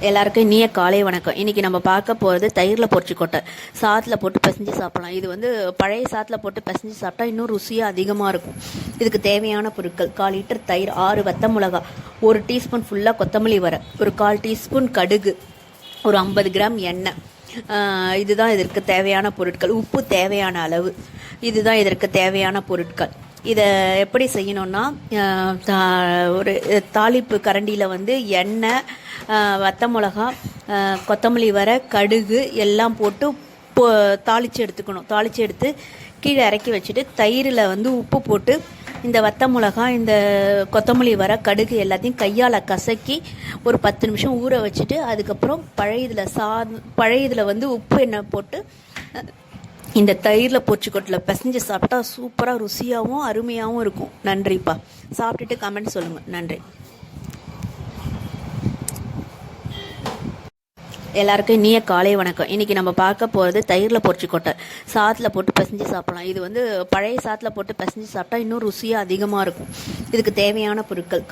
எல்லாருக்கும் இனிய காலை வணக்கம். இன்றைக்கி நம்ம பார்க்க போகிறது தயிரில் பொரிச்சு கொட்டை. சாத்தில் போட்டு பிசைஞ்சு சாப்பிடலாம். இது வந்து பழைய சாத்தில் போட்டு பிசைஞ்சு சாப்பிட்டா இன்னும் ருசியாக அதிகமாக இருக்கும். இதுக்கு தேவையான பொருட்கள் கால் லிட்டர் தயிர் ஆறு வத்த மிளகா ஒரு டீஸ்பூன் ஃபுல்லாக கொத்தமல்லி வர ஒரு கால் டீஸ்பூன் கடுகு ஒரு ஐம்பது கிராம் எண்ணெய். இதுதான் இதற்கு தேவையான பொருட்கள். உப்பு தேவையான அளவு. இதுதான் இதற்கு தேவையான பொருட்கள். இதை எப்படி செய்யணும்னா தா- ஒரு தாளிப்பு கரண்டியில் வந்து எண்ணெய் வத்த மிளகா கொத்தமல்லி வர கடுகு எல்லாம் போட்டு பொ தாளித்து எடுத்துக்கணும். தாளித்து எடுத்து கீழே இறக்கி வச்சுட்டு தயிரில் வந்து உப்பு போட்டு இந்த வத்த மிளகா இந்த கொத்தமல்லி வர கடுகு எல்லாத்தையும் கையால் கசக்கி ஒரு பத்து நிமிஷம் ஊற வச்சுட்டு அதுக்கப்புறம் பழையதில் சா பழையதில் வந்து உப்பு எண்ணெய் போட்டு இந்த தயிரில் பூச்சிக்கொட்டில் பிசைஞ்சு சாப்பிட்டா சூப்பராக ருசியாகவும் அருமையாகவும் இருக்கும். நன்றிப்பா. சாப்பிட்டுட்டு கமெண்ட் சொல்லுங்கள் நன்றி. எல்லாருக்கும் இனிய காலை வணக்கம். இன்னைக்கு நம்ம பார்க்க போகிறது தயிரில் பொரிச்சு கொட்டை. சாத்தில் போட்டு பிசைஞ்சு சாப்பிடலாம். இது வந்து பழைய சாத்தில் போட்டு பிசைஞ்சு சாப்பிட்டா இன்னும் ருசியாக அதிகமாக இருக்கும். இதுக்கு தேவையான பொருட்கள்